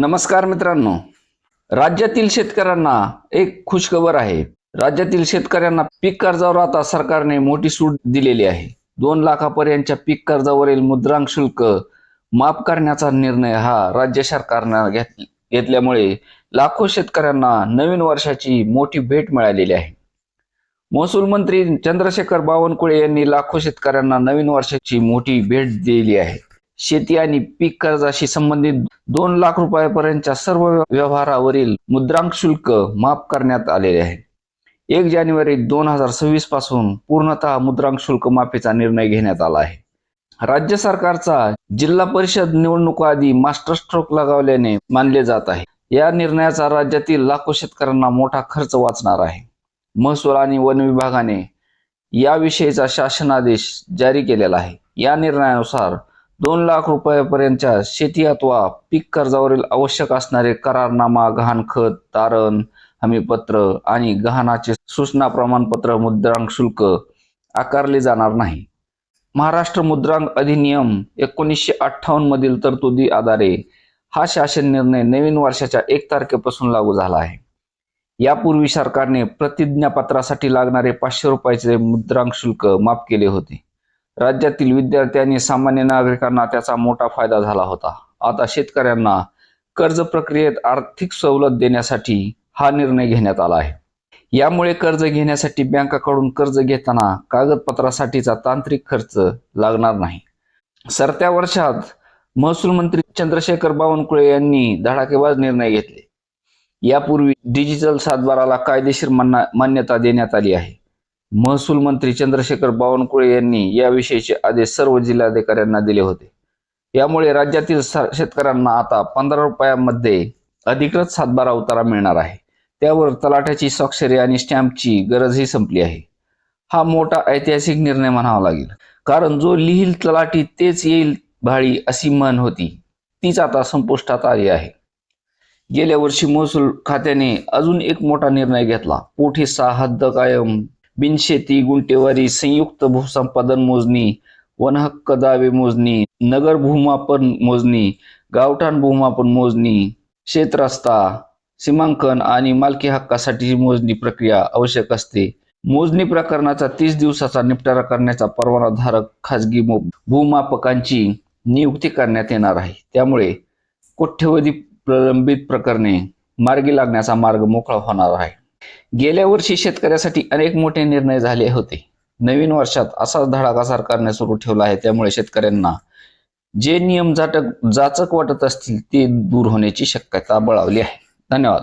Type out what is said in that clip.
नमस्कार मित्रांनो. राज्यातील शेतकऱ्यांना एक खुशखबर आहे. राज्यातील शेतकऱ्यांना पीक कर्जावर आता सरकारने मोठी सूट दिलेली आहे. दोन लाखापर्यंतच्या पीक कर्जावरील मुद्रांक शुल्क माफ करण्याचा निर्णय हा राज्य सरकारनं घेत घेतल्यामुळे लाखो शेतकऱ्यांना नवीन वर्षाची मोठी भेट मिळालेली आहे. महसूल मंत्री चंद्रशेखर बावनकुळे यांनी लाखो शेतकऱ्यांना नवीन वर्षाची मोठी भेट दिली आहे. शेती आणि पीक कर्जाशी संबंधित दोन लाख रुपयापर्यंतच्या सर्व व्यवहारावरील मुद्रांक शुल्क माफ करण्यात आलेले आहे. एक जानेवारी दोन हजार सव्वीसपासून पूर्णतः मुद्रांक शुल्क माफीचा निर्णय घेण्यात आला आहे. राज्य सरकारचा जिल्हा परिषद निवडणुकाआधी मास्टर स्ट्रोक लगावल्याने मानले जात आहे. या निर्णयाचा राज्यातील लाखो शेतकऱ्यांना मोठा खर्च वाचणार आहे. महसूल आणि वन विभागाने याविषयीचा शासनादेश जारी केलेला आहे. या निर्णयानुसार दोन लाख रुपयापर्यंतच्या शेती अथवा पीक कर्जावरील आवश्यक असणारे करारनामा गहाणखत तारण हमीपत्र आणि गहाणाचे सूचना प्रमाणपत्र मुद्रांक शुल्क आकारले जाणार नाही. महाराष्ट्र मुद्रांक अधिनियम एकोणीसशे अठ्ठावन्न मधील तरतुदी आधारे हा शासन निर्णय नवीन वर्षाच्या एक तारखेपासून लागू झाला आहे. यापूर्वी सरकारने प्रतिज्ञापत्रासाठी लागणारे पाचशे रुपयाचे मुद्रांक शुल्क माफ केले होते. राज्यातील विद्यार्थी आणि सामान्य नागरिकांना त्याचा मोठा फायदा झाला होता. आता शेतकऱ्यांना कर्ज प्रक्रियेत आर्थिक सवलत देण्यासाठी हा निर्णय घेण्यात आला आहे. यामुळे कर्ज घेण्यासाठी बँकाकडून कर्ज घेताना कागदपत्रासाठीचा तांत्रिक खर्च लागणार नाही. सरत्या वर्षात महसूल मंत्री चंद्रशेखर बावनकुळे यांनी धडाकेबाज निर्णय घेतले. यापूर्वी डिजिटल सातबाराला कायदेशीर मान्यता देण्यात आली आहे. महसूल मंत्री चंद्रशेखर बावनकुळे यांनी याविषयीचे आदेश सर्व जिल्हाधिकाऱ्यांना दिले होते. यामुळे राज्यातील शेतकऱ्यांना आता पंधरा रुपयामध्ये अधिकृत सातबारा उतारा मिळणार आहे. त्यावर तलाठ्याची स्वाक्षरी आणि स्टॅम्पची गरजही संपली आहे. हा मोठा ऐतिहासिक निर्णय म्हणावा लागेल. कारण जो लिहिल तलाठी तेच येईल भाळी अशी म्हण होती. तीच आता संपुष्टात आली आहे. गेल्या वर्षी महसूल खात्याने अजून एक मोठा निर्णय घेतला. पोठीसा हद्द कायम बिनशेती गुंटेवारी संयुक्त भूसंपादन मोजणी वनहक्क दावे मोजणी नगर भूमापन मोजणी गावठाण भूमापन मोजणी शेतरस्ता सीमांकन आणि मालकी हक्कासाठी मोजणी प्रक्रिया आवश्यक असते. मोजणी प्रकरणाचा तीस दिवसाचा निपटारा करण्याचा परवानाधारक खाजगी भूमापकांची नियुक्ती करण्यात येणार आहे. त्यामुळे कोठ्यवधी प्रलंबित प्रकरणे मार्गी लागण्याचा मार्ग मोकळा होणार आहे. गेल्या वर्षी शेतकऱ्यासाठी अनेक मोठे निर्णय झाले होते. नवीन वर्षात असाच धडाका सरकारने सुरू ठेवला आहे. त्यामुळे शेतकऱ्यांना जे नियम जाटक जाचक वाटत असतील ते दूर होण्याची शक्यता बळावली आहे. धन्यवाद.